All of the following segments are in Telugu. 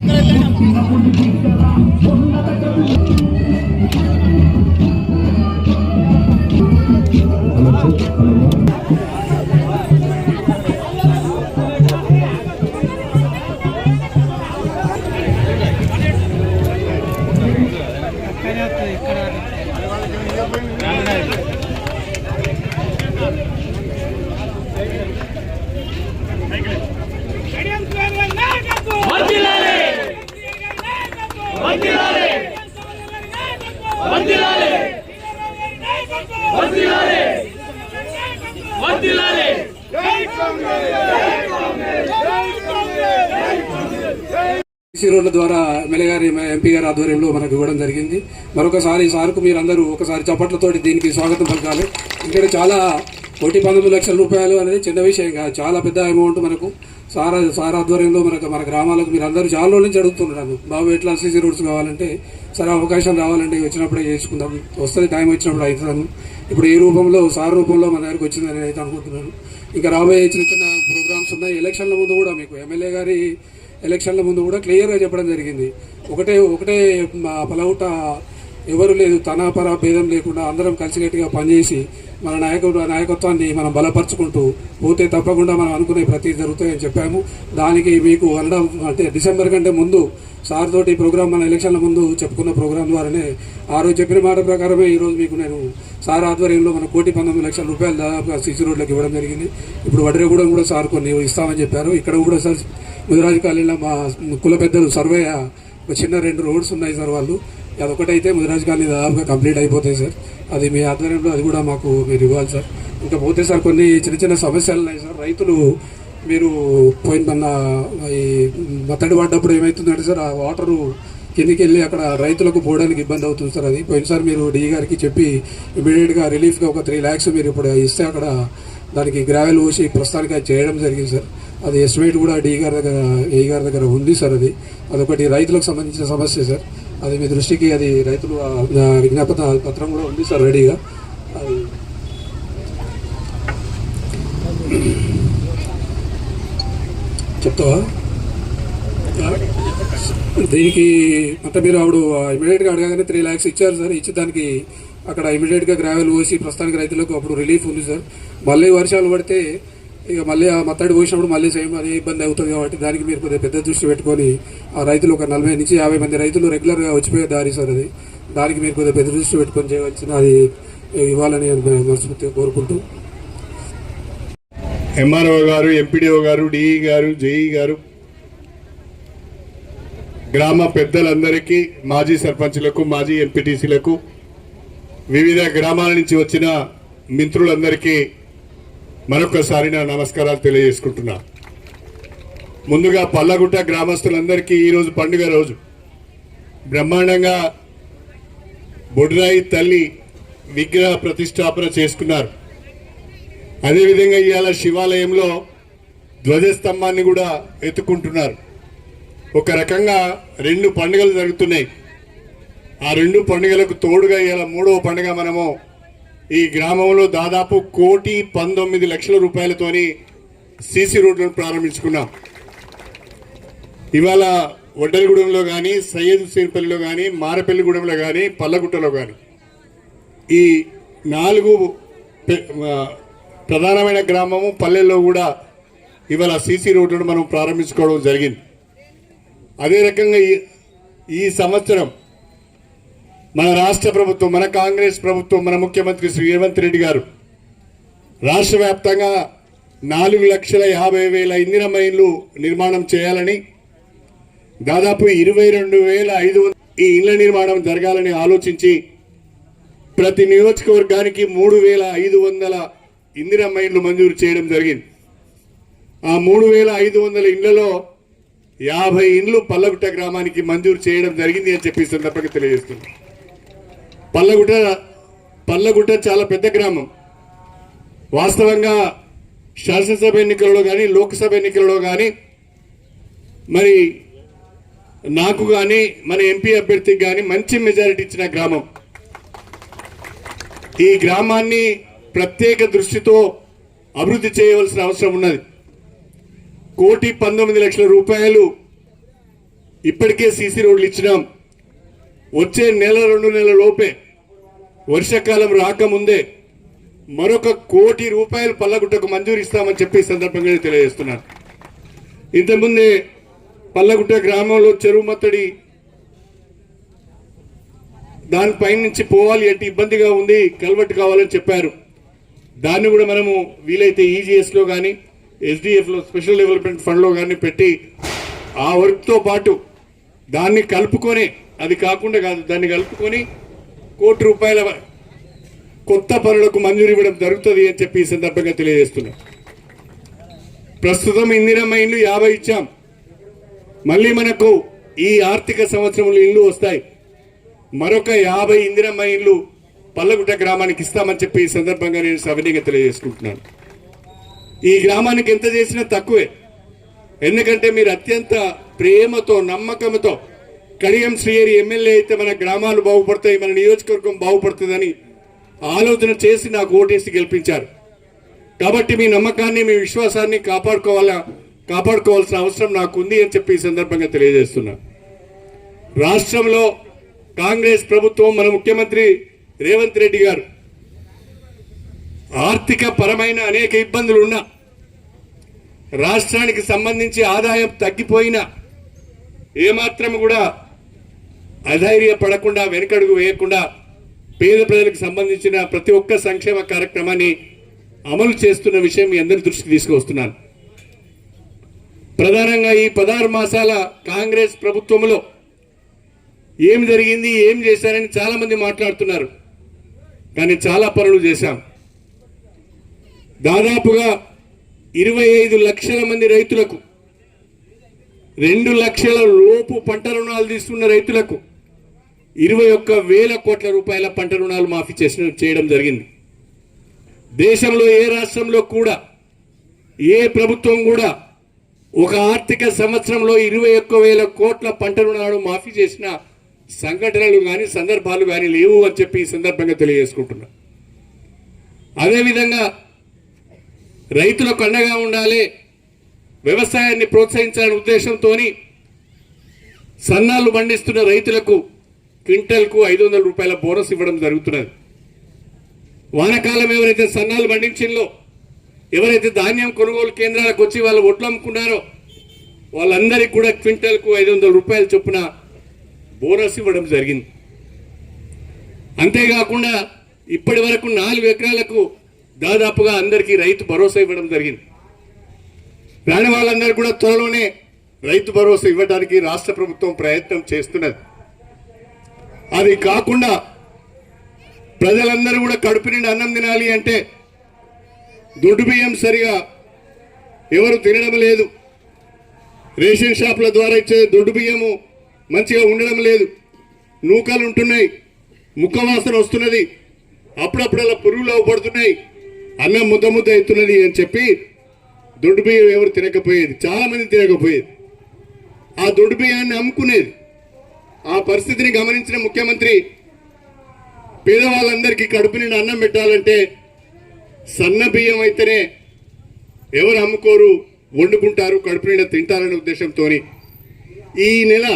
Thank you. సీసీ రోడ్ల ద్వారా ఎమ్మెల్యే గారి ఎంపీ గారి ఆధ్వర్యంలో మనకు ఇవ్వడం జరిగింది. మరొకసారి సార్కు మీరందరూ ఒకసారి చప్పట్లతోటి దీనికి స్వాగతం పలకాలి. ఎందుకంటే చాలా కోటి పంతొమ్మిది లక్షల రూపాయలు అనేది చిన్న విషయం కాదు. చాలా పెద్ద అమౌంట్ మనకు సార్ సార్ ఆధ్వర్యంలో మనకు మన గ్రామాలకు మీరు అందరూ చాలా రోజుల నుంచి అడుగుతున్నాను బాబు ఎట్లా సీసీ రోడ్స్ కావాలంటే సరే అవకాశం రావాలంటే వచ్చినప్పుడే చేసుకుందాం. వస్తుంది టైం వచ్చినప్పుడు అవుతాను ఇప్పుడు ఈ రూపంలో సార్ రూపంలో మన దగ్గరికి వచ్చిందని అయితే అనుకుంటున్నాను. ఇంకా రాబోయే చిన్న చిన్న ప్రోగ్రామ్స్ ఉన్నాయి. ఎలక్షన్ల ముందు కూడా మీకు ఎమ్మెల్యే గారి ఎలక్షన్ల ముందు కూడా క్లియర్గా చెప్పడం జరిగింది. ఒకటే ఒకటే మా పలవుట ఎవరు లేదు తనాపర భేదం లేకుండా అందరం కలిసికట్టుగా పనిచేసి మన నాయకుడు నాయకత్వాన్ని మనం బలపరుచుకుంటూ పోతే తప్పకుండా మనం అనుకునే ప్రతి జరుగుతాయని చెప్పాము. దానికి మీకు అనడం అంటే డిసెంబర్ కంటే ముందు సార్ తోటి ప్రోగ్రామ్ మన ఎలక్షన్ల ముందు చెప్పుకున్న ప్రోగ్రాం ద్వారానే ఆ రోజు చెప్పిన మాట ప్రకారమే ఈరోజు మీకు నేను సార్ ఆధ్వర్యంలో మన కోటి పంతొమ్మిది లక్షల రూపాయలు దాదాపుగా సిసి రోడ్లకు ఇవ్వడం జరిగింది. ఇప్పుడు వడ్రేగూడెం కూడా సార్ కొన్ని ఇస్తామని చెప్పారు. ఇక్కడ కూడా సార్ ముదిరాజు కాలనీలో మా కుల పెద్దలు సర్వే ఒక చిన్న రెండు రోడ్స్ ఉన్నాయి సార్ వాళ్ళు. అదొకటైతే ముదిరాజ్ కాలనీ దాదాపుగా కంప్లీట్ అయిపోతాయి సార్. అది మీ ఆధ్వర్యంలో అది కూడా మాకు మీరు ఇవ్వాలి సార్. ఇంకా పోతే సార్ కొన్ని చిన్న చిన్న సమస్యలు ఉన్నాయి సార్. రైతులు మీరు పోయిన మొన్న ఈ మత్తడి పడ్డప్పుడు ఏమవుతుందంటే సార్ ఆ వాటరు కిందికి వెళ్ళి అక్కడ రైతులకు పోవడానికి ఇబ్బంది అవుతుంది సార్ అది. పోయినసారి మీరు డీ గారికి చెప్పి ఇమీడియట్గా రిలీఫ్గా ఒక త్రీ ల్యాక్స్ మీరు ఇప్పుడు ఇస్తే అక్కడ దానికి గ్రావెల్ పోసి ప్రస్తుతానికి అది చేయడం జరిగింది సార్. అది ఎస్టిమేట్ కూడా డీ గారి దగ్గర ఏ గారి దగ్గర ఉంది సార్ అది. అదొకటి రైతులకు సంబంధించిన సమస్య సార్. అది మీ దృష్టికి అది రైతులు ఆ, విజ్ఞాపన పత్రం కూడా ఉంది సార్ రెడీగా. అది చెప్తావా? దీనికి అంటే మీరు ఆవిడ ఇమీడియట్గా అడగగానే త్రీ ల్యాక్స్ ఇచ్చారు సార్. ఇచ్చి దానికి అక్కడ ఇమీడియట్గా గ్రావెల్ పోసి ప్రస్తుతానికి రైతులకు అప్పుడు రిలీఫ్ ఉంది సార్. మళ్ళీ వర్షాలు పడితే ఇక మళ్ళీ ఆ మత్తడి పోసినప్పుడు మళ్ళీ సేమ్ అదే ఇబ్బంది అవుతుంది కాబట్టి దానికి మీరు కొద్దిగా పెద్ద దృష్టి పెట్టుకొని ఆ రైతులు ఒక నలభై నుంచి యాభై మంది రైతులు రెగ్యులర్గా వచ్చిపోయే దారి సార్ అది. దానికి మీరు కొద్దిగా పెద్ద దృష్టి పెట్టుకొని చేయవలసిన అది ఇవ్వాలని మనస్ఫూర్తిగా కోరుకుంటూ. ఎంఆర్ఓ గారు ఎంపీడీఓ గారు డిఈ గారు జేఈ గారు గ్రామ పెద్దలందరికీ మాజీ సర్పంచ్లకు మాజీ ఎంపీటీసీలకు వివిధ గ్రామాల నుంచి వచ్చిన మిత్రులందరికీ మరొకసారి నా నమస్కారాలు తెలియజేసుకుంటున్నా. ముందుగా పల్లగుట్ట గ్రామస్తులందరికీ ఈరోజు పండుగ రోజు. బ్రహ్మాండంగా బొడ్రాయి తల్లి విగ్రహ ప్రతిష్టాపన చేసుకున్నారు. అదేవిధంగా ఇవాళ శివాలయంలో ధ్వజస్తంభాన్ని కూడా ఎత్తుకుంటున్నారు. ఒక రకంగా రెండు పండుగలు జరుగుతున్నాయి. ఆ రెండు పండుగలకు తోడుగా ఇవాళ మూడవ పండుగ మనము ఈ గ్రామంలో దాదాపు కోటి పంతొమ్మిది లక్షల రూపాయలతోని సీసీ రోడ్లను ప్రారంభించుకున్నాం. ఇవాళ వడ్డలగూడెంలో కానీ సయ్యద్ హుసేన్పల్లిలో కానీ మారపల్లిగూడెంలో కానీ పల్లగుట్టలో కానీ ఈ నాలుగు ప్రధానమైన గ్రామము పల్లెల్లో కూడా ఇవాళ సీసీ రోడ్లను మనం ప్రారంభించుకోవడం జరిగింది. అదే రకంగా ఈ ఈ సంవత్సరం మన రాష్ట్ర ప్రభుత్వం మన కాంగ్రెస్ ప్రభుత్వం మన ముఖ్యమంత్రి శ్రీ రేవంత్ రెడ్డి గారు రాష్ట్ర వ్యాప్తంగా నాలుగు లక్షల యాభై వేల ఇందిరమ్మ ఇళ్ళు నిర్మాణం చేయాలని దాదాపు ఇరవై రెండు వేల ఐదు వందల ఈ ఇళ్ళ నిర్మాణం జరగాలని ఆలోచించి ప్రతి నియోజకవర్గానికి మూడు వేల ఐదు వందల ఇందిరమ్మ ఇండ్లు మంజూరు చేయడం జరిగింది. ఆ మూడు వేల ఐదు వందల ఇండ్లలో యాభై ఇండ్లు పల్లగుట్ట గ్రామానికి మంజూరు చేయడం జరిగింది అని చెప్పి సందర్భంగా తెలియజేస్తుంది పల్లగుట పల్లగుట చాలా పెద్ద గ్రామం. వాస్తవంగా శాసనసభ ఎన్నికలలో కానీ లోక్సభ ఎన్నికలలో కానీ మరి నాకు కానీ మన ఎంపీ అభ్యర్థికి కానీ మంచి మెజారిటీ ఇచ్చిన గ్రామం. ఈ గ్రామాన్ని ప్రత్యేక దృష్టితో అభివృద్ధి చేయవలసిన అవసరం ఉన్నది. కోటి పంతొమ్మిది లక్షల రూపాయలు ఇప్పటికే సీసీ రోడ్లు ఇచ్చినాం. వచ్చే నెల రెండు నెలల లోపే వర్షాకాలం రాకముందే మరొక కోటి రూపాయలు పల్లగుట్టకు మంజూరు ఇస్తామని చెప్పి సందర్భంగా తెలియజేస్తున్నారు తెలియజేస్తున్నాను. ఇంతకుముందే పల్లగుట్ట గ్రామంలో చెరువు మత్తడి దానిపైన నుంచి పోవాలి అంటే ఇబ్బందిగా ఉంది కలవట్టు కావాలని చెప్పారు. దాన్ని కూడా మనము వీలైతే ఈజీఎస్లో కానీ ఎస్డిఎఫ్లో స్పెషల్ డెవలప్మెంట్ ఫండ్లో కానీ పెట్టి ఆ వర్క్తో పాటు దాన్ని కలుపుకొని అది కాకుండా కాదు దాన్ని కలుపుకొని కోటి రూపాయల కొత్త పనులకు మంజూరు ఇవ్వడం జరుగుతుంది అని చెప్పి ఈ సందర్భంగా తెలియజేస్తున్నా. ప్రస్తుతం ఇందిరమ్మ ఇండ్లు యాభై ఇచ్చాం. మళ్ళీ మనకు ఈ ఆర్థిక సంవత్సరంలో ఇల్లు వస్తాయి. మరొక యాభై ఇందిరమ్మ ఇల్లు పల్లగుట్ట గ్రామానికి ఇస్తామని చెప్పి ఈ సందర్భంగా నేను సవినీయంగా తెలియజేసుకుంటున్నాను. ఈ గ్రామానికి ఎంత చేసినా తక్కువే. ఎందుకంటే మీరు అత్యంత ప్రేమతో నమ్మకంతో కడియం శ్రీహరి ఎమ్మెల్యే అయితే మన గ్రామాలు బాగుపడతాయి మన నియోజకవర్గం బాగుపడుతుందని ఆలోచన చేసి నాకు ఓటేసి గెలిపించారు. కాబట్టి మీ నమ్మకాన్ని మీ విశ్వాసాన్ని కాపాడుకోవాలా కాపాడుకోవాల్సిన అవసరం నాకుంది అని చెప్పి ఈ సందర్భంగా తెలియజేస్తున్నా. రాష్ట్రంలో కాంగ్రెస్ ప్రభుత్వం మన ముఖ్యమంత్రి రేవంత్ రెడ్డి గారు ఆర్థిక పరమైన అనేక ఇబ్బందులు ఉన్నా రాష్ట్రానికి సంబంధించి ఆదాయం తగ్గిపోయినా ఏమాత్రం కూడా అధైర్య పడకుండా వెనకడుగు వేయకుండా పేద ప్రజలకు సంబంధించిన ప్రతి ఒక్క సంక్షేమ కార్యక్రమాన్ని అమలు చేస్తున్న విషయం మీ అందరి దృష్టికి తీసుకువస్తున్నాను. ప్రధానంగా ఈ పదహారు మాసాల కాంగ్రెస్ ప్రభుత్వంలో ఏం జరిగింది ఏం చేశారని చాలా మంది మాట్లాడుతున్నారు. కానీ చాలా పనులు చేశాం. దాదాపుగా ఇరవై ఐదు లక్షల మంది రైతులకు రెండు లక్షల లోపు పంట రుణాలు తీసుకున్న రైతులకు ఇరవై ఒక్క వేల కోట్ల రూపాయల పంట రుణాలు మాఫీ చేసిన చేయడం జరిగింది. దేశంలో ఏ రాష్ట్రంలో కూడా ఏ ప్రభుత్వం కూడా ఒక ఆర్థిక సంవత్సరంలో ఇరవై ఒక్క వేల కోట్ల పంట రుణాలు మాఫీ చేసిన సంఘటనలు కానీ సందర్భాలు కానీ లేవు అని చెప్పి ఈ సందర్భంగా తెలియజేసుకుంటున్నా. అదేవిధంగా రైతులకు అండగా ఉండాలి వ్యవసాయాన్ని ప్రోత్సహించాలనే ఉద్దేశంతో సన్నాలు పండిస్తున్న రైతులకు క్వింటల్కు ఐదు వందల రూపాయల బోనస్ ఇవ్వడం జరుగుతున్నది. వానకాలం ఎవరైతే సన్నాలు పండించిందో ఎవరైతే ధాన్యం కొనుగోలు కేంద్రాలకు వచ్చి వాళ్ళు ఒట్లు అమ్ముకున్నారో వాళ్ళందరికీ కూడా క్వింటల్కు ఐదు వందల రూపాయల చొప్పున బోనస్ ఇవ్వడం జరిగింది. అంతేకాకుండా ఇప్పటి వరకు నాలుగు ఎకరాలకు దాదాపుగా అందరికీ రైతు భరోసా ఇవ్వడం జరిగింది. రాని వాళ్ళందరూ కూడా త్వరలోనే రైతు భరోసా ఇవ్వడానికి రాష్ట్ర ప్రభుత్వం ప్రయత్నం చేస్తున్నది. అది కాకుండా ప్రజలందరూ కూడా కడుపు నిండి అన్నం తినాలి అంటే దొడ్డు బియ్యం సరిగా ఎవరు తినడం లేదు. రేషన్ షాపుల ద్వారా ఇచ్చే దొడ్డు బియ్యము మంచిగా ఉండడం లేదు. నూకలు ఉంటున్నాయి. ముక్క వాసన వస్తున్నది. అప్పుడప్పుడల్లా పురుగులు అవపడుతున్నాయి అన్నం ముద్ద ముద్ద అవుతున్నది అని చెప్పి దొడ్డు బియ్యం ఎవరు తినకపోయేది? చాలామంది తినకపోయేది. ఆ దొడ్డు బియ్యాన్ని అమ్ముకునేది. ఆ పరిస్థితిని గమనించిన ముఖ్యమంత్రి పేదవాళ్ళందరికీ కడుపు నిండా అన్నం పెట్టాలంటే సన్న బియ్యం అయితేనే ఎవరు అమ్ముకోరు వండుకుంటారు కడుపు నిండా తింటారనే ఉద్దేశంతో ఈ నెల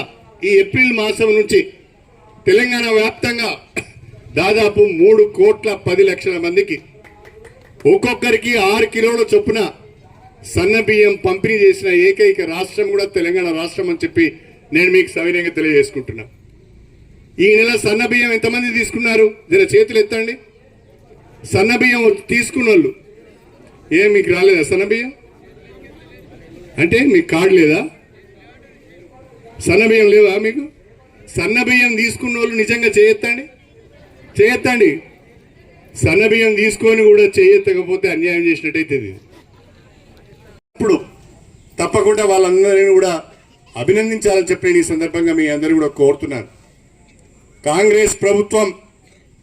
ఈ ఏప్రిల్ మాసం నుంచి తెలంగాణ వ్యాప్తంగా దాదాపు మూడు కోట్ల పది లక్షల మందికి ఒక్కొక్కరికి ఆరు కిలోల చొప్పున సన్న బియ్యం పంపిణీ చేసిన ఏకైక రాష్ట్రం కూడా తెలంగాణ రాష్ట్రం అని చెప్పి నేను మీకు సవినయంగా తెలియజేసుకుంటున్నా. ఈ నెల సన్న బియ్యం ఎంతమంది తీసుకున్నారు? జర చేతులు ఎత్తండి. సన్న బియ్యం తీసుకున్న వాళ్ళు ఏం మీకు రాలేదా సన్న బియ్యం? అంటే మీకు కార్డు లేదా? సన్న బియ్యం లేవా మీకు? సన్న బియ్యం తీసుకున్న వాళ్ళు నిజంగా చేయొత్తండి? చేయొత్తండి. సన్న బియ్యం తీసుకొని కూడా చేయెత్తకపోతే అన్యాయం చేసినట్టయితే ఇది. ఇప్పుడు తప్పకుండా వాళ్ళందరినీ కూడా అభినందించాలని చెప్పి నేను ఈ సందర్భంగా మీ అందరూ కూడా కోరుతున్నాను కాంగ్రెస్ ప్రభుత్వం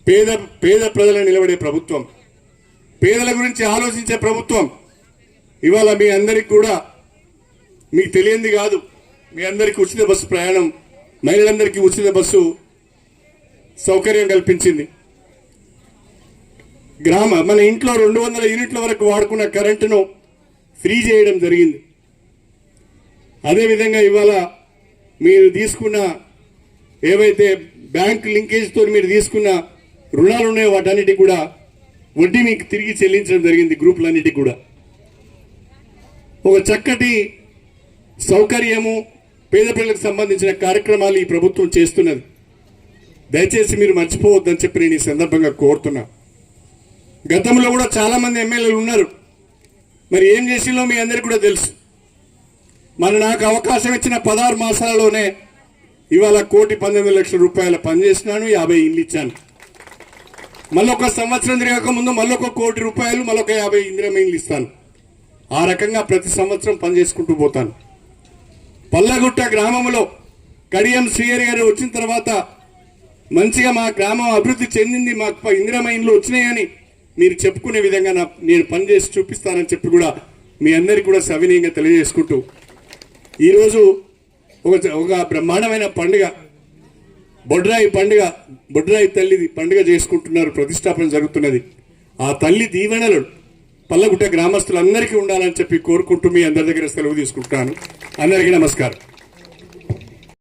పేద పేద ప్రజలను నిలబడే ప్రభుత్వం పేదల గురించి ఆలోచించే ప్రభుత్వం ఇవాళ మీ అందరికి కూడా మీకు తెలియంది కాదు. మీ అందరికీ ఉచిత బస్సు ప్రయాణం మహిళలందరికీ ఉచిత బస్సు సౌకర్యం కల్పించింది. గ్రామ మన ఇంట్లో రెండు వందల యూనిట్ల వరకు వాడుకున్న కరెంటును ఫ్రీ చేయడం జరిగింది. అదేవిధంగా ఇవాళ మీరు తీసుకున్న ఏవైతే బ్యాంక్ లింకేజ్తో మీరు తీసుకున్న రుణాలు ఉన్నాయో వాటన్నిటికి కూడా వడ్డీ మీకు తిరిగి చెల్లించడం జరిగింది గ్రూపులన్నిటికి కూడా. ఒక చక్కటి సౌకర్యము పేద పిల్లలకు సంబంధించిన కార్యక్రమాలు ఈ ప్రభుత్వం చేస్తున్నది. దయచేసి మీరు మర్చిపోవద్దని చెప్పి నేను ఈ సందర్భంగా కోరుతున్నా. గతంలో కూడా చాలా మంది ఎమ్మెల్యేలు ఉన్నారు. మరి ఏం చేసిందో మీ అందరికీ కూడా తెలుసు. మరి నాకు అవకాశం ఇచ్చిన పదహారు మాసాలలోనే ఇవాళ కోటి పంతొమ్మిది లక్షల రూపాయలు పనిచేసినాను యాభై ఇల్లు ఇచ్చాను. మళ్ళొక సంవత్సరం తిరగక ముందు మళ్ళొక కోటి రూపాయలు మళ్ళొక యాభై ఇందిరమ్మ ఇల్లు ఇస్తాను. ఆ రకంగా ప్రతి సంవత్సరం పని చేసుకుంటూ పోతాను. పల్లగుట్ట గ్రామంలో కడియం శ్రీహరి గారు వచ్చిన తర్వాత మంచిగా మా గ్రామం అభివృద్ధి చెందింది మాకు ఇందిరమ్మ ఇండ్లు వచ్చినాయని మీరు చెప్పుకునే విధంగా నా నేను పనిచేసి చూపిస్తానని చెప్పి కూడా మీ అందరికీ కూడా సవినీయంగా తెలియజేసుకుంటూ ఈరోజు ఒక ఒక బ్రహ్మాండమైన పండుగ. బొడ్రాయి పండుగ బొడ్రాయి తల్లిది పండుగ చేసుకుంటున్నారు ప్రతిష్టాపన జరుగుతున్నది. ఆ తల్లి దీవెనలు పల్లగుట్ట గ్రామస్తులందరికీ ఉండాలని చెప్పి కోరుకుంటూ మీ అందరి దగ్గర సెలవు తీసుకుంటాను అందరికీ నమస్కారం.